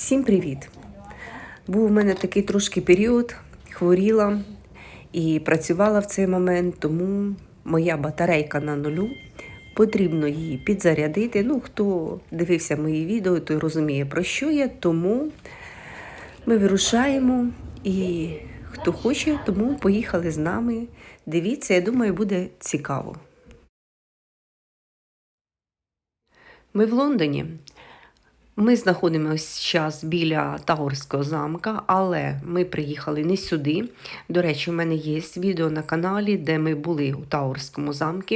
Всім привіт! Був у мене такий трошки період, хворіла і працювала в цей момент, тому моя батарейка на нулю. Потрібно її підзарядити. Ну, хто дивився мої відео, той розуміє, про що я. Тому ми вирушаємо і хто хоче, тому поїхали з нами. Дивіться, я думаю, буде цікаво. Ми в Лондоні. Ми знаходимося зараз біля Таурського замка, але ми приїхали не сюди. До речі, у мене є відео на каналі, де ми були у Таурському замку.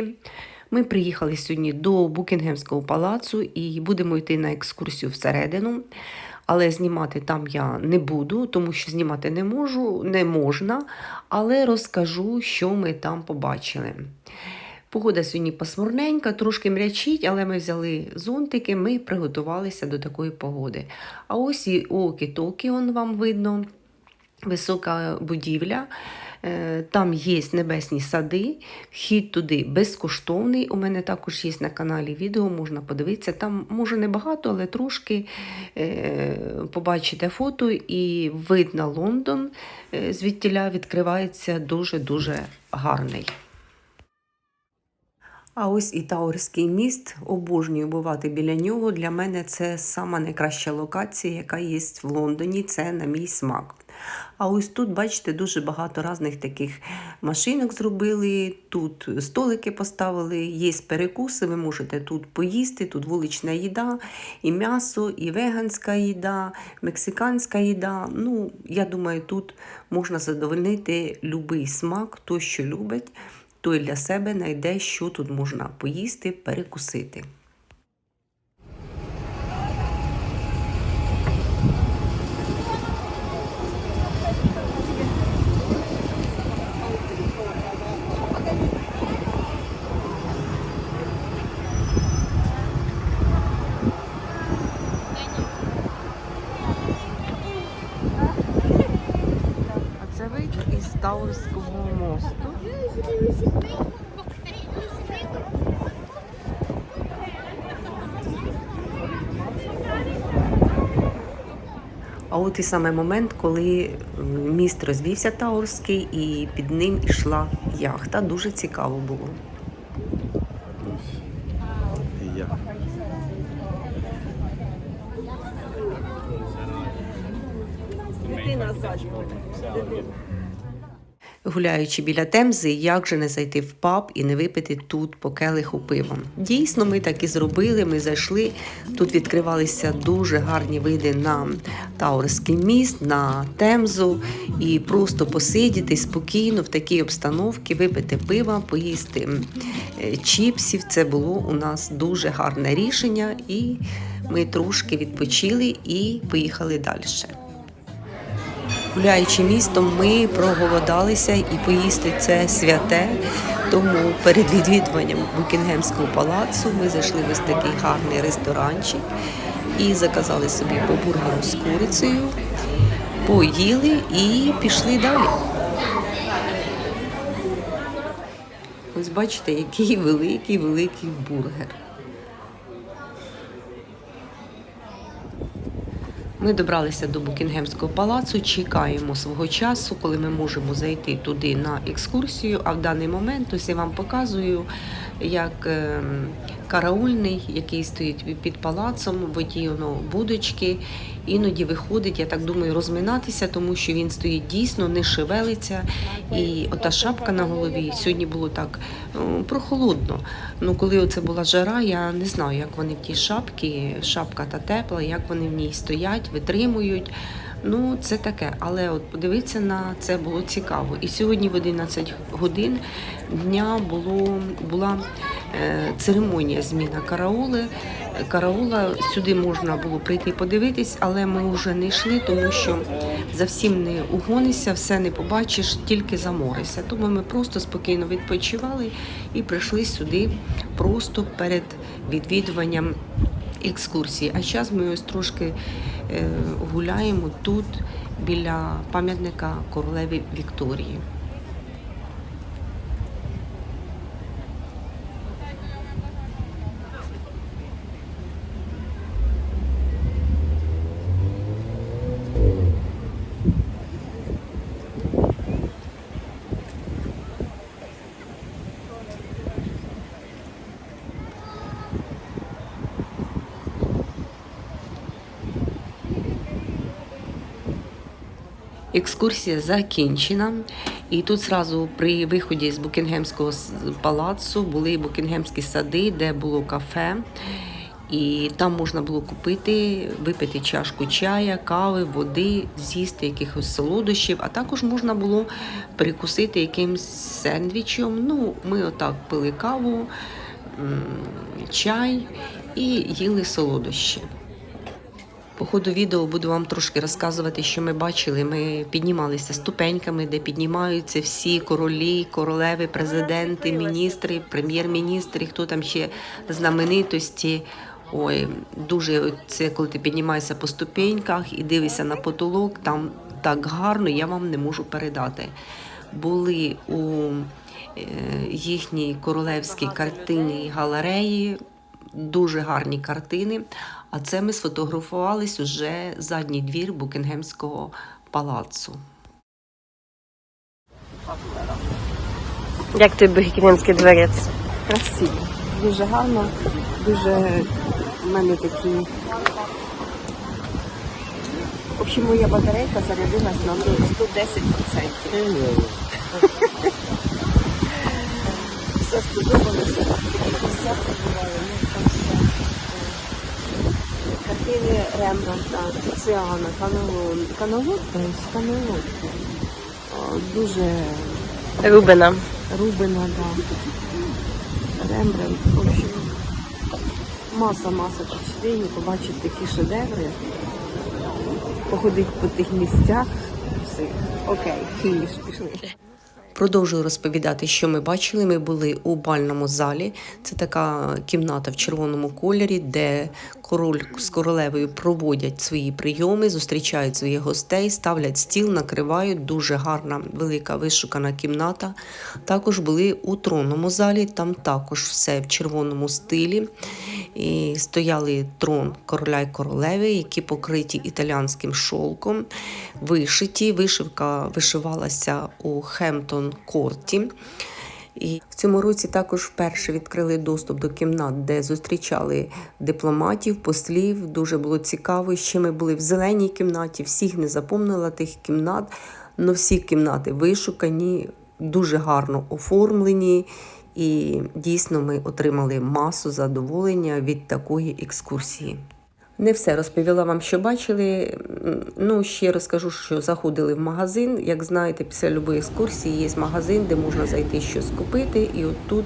Ми приїхали сьогодні до Букінгемського палацу і будемо йти на екскурсію всередину. Але знімати там я не буду, тому що знімати не можу, не можна. Але розкажу, що ми там побачили. Погода сьогодні пасмурненька, трошки мрячить, але ми взяли зонтики, ми приготувалися до такої погоди. А ось і окі-токі, он вам видно, висока будівля. Е, Там є небесні сади, вхід туди безкоштовний. У мене також є на каналі відео, можна подивитися. Там може не але трошки е, побачите фото і вид на Лондон е, звідтіля відкривається дуже-дуже гарний. А ось і Таурський міст, обожнюю бувати біля нього. Для мене це сама найкраща локація, яка є в Лондоні. Це на мій смак. А ось тут, бачите, дуже багато різних таких машинок зробили. Тут столики поставили, є перекуси, ви можете тут поїсти, тут вулична їда, і м'ясо, і веганська їда, мексиканська їда. Ну, я думаю, тут можна задовольнити будь-який смак, той, що любить той для себе знайде, що тут можна поїсти, перекусити. Таурського мосту. А от і саме момент, коли міст розвівся Таурський і під ним йшла яхта. Дуже цікаво було. Дитина Я. Гуляючи біля Темзи, як же не зайти в паб і не випити тут по келиху пивом. Дійсно, ми так і зробили. Ми зайшли. Тут відкривалися дуже гарні види на Таурський міст, на Темзу, і просто посидіти спокійно в такій обстановці, випити пива, поїсти е, чіпсів. Це було у нас дуже гарне рішення, і ми трошки відпочили і поїхали далі. Гуляючи містом, ми проголодалися і поїсти це святе. Тому перед відвідуванням Букінгемського палацу ми зайшли в ось такий гарний ресторанчик і заказали собі по бургеру з курицею, поїли і пішли далі. Ось бачите, який великий великий бургер. Ми добралися до Букінгемського палацу, чекаємо свого часу, коли ми можемо зайти туди на екскурсію. А в даний момент ось я вам показую, як ем, караульний, який стоїть під палацом, водій воно будочки, іноді виходить, я так думаю, розминатися, тому що він стоїть дійсно, не шевелиться. І ота шапка на голові сьогодні було так ну, прохолодно. Ну, коли оце була жара, я не знаю, як вони в тій шапці, шапка та тепла, як вони в ній стоять, витримують. Ну, це таке, але от подивитися на це було цікаво. І сьогодні в 11 годин дня було, була церемонія зміна караули. Караула сюди можна було прийти подивитись, але ми вже не йшли, тому що за всім не угонишся, все не побачиш, тільки заморишся. Тому ми просто спокійно відпочивали і прийшли сюди просто перед відвідуванням екскурсії. А зараз ми ось трошки е, гуляємо тут біля пам'ятника королеві Вікторії. Екскурсія закінчена. І тут зразу при виході з Букінгемського палацу були Букінгемські сади, де було кафе. І там можна було купити, випити чашку чая, кави, води, з'їсти якихось солодощів, а також можна було перекусити якимсь сендвічем. Ну, ми отак пили каву, чай і їли солодощі. По ходу відео буду вам трошки розказувати, що ми бачили. Ми піднімалися ступеньками, де піднімаються всі королі, королеви, президенти, міністри, прем'єр-міністри, хто там ще знаменитості. Ой, дуже це коли ти піднімаєшся по ступеньках і дивишся на потолок, там так гарно, я вам не можу передати. Були у е, їхній королевській картині галереї, дуже гарні картини. А це ми сфотографувались уже задній двір Букінгемського палацу. Як тобі Букінгемський дворець? Красиво, дуже гарно, дуже в мене такі. В общем, моя батарейка зарядилась на 110%. Все сподобалося. Десятки буває, ну там все. Картини Рембрандта, Тіціана, Канелон. Канелон, Канелон. Дуже Рубина. Рубина, да. Рембрандт, в общем, маса-маса впечатлень, побачити такі шедеври, походити по тих місцях. Все. Окей, фініш, пішли. Продовжую розповідати, що ми бачили. Ми були у бальному залі. Це така кімната в червоному кольорі, де король з королевою проводять свої прийоми, зустрічають своїх гостей, ставлять стіл, накривають. Дуже гарна, велика вишукана кімната. Також були у тронному залі, там також все в червоному стилі. І стояли трон короля й королеви, які покриті італіанським шовком, вишиті. Вишивка вишивалася у Хемптон Корті. І в цьому році також вперше відкрили доступ до кімнат, де зустрічали дипломатів, послів. Дуже було цікаво. Ще ми були в зеленій кімнаті, всіх не запомнила тих кімнат, але всі кімнати вишукані, дуже гарно оформлені. І дійсно ми отримали масу задоволення від такої екскурсії. Не все розповіла вам, що бачили. Ну, ще розкажу, що заходили в магазин. Як знаєте, після любої екскурсії є магазин, де можна зайти щось купити. І от тут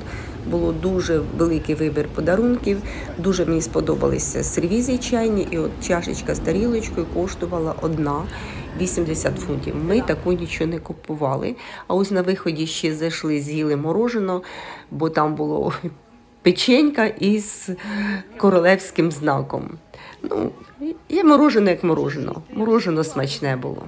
було дуже великий вибір подарунків. Дуже мені сподобалися сервізі чайні, і от чашечка з тарілочкою коштувала одна 80 фунтів. Ми таку нічого не купували. А ось на виході ще зайшли, з'їли морожено, бо там було печенька із королевським знаком. Ну, є морожено як морожено. Морожено смачне було.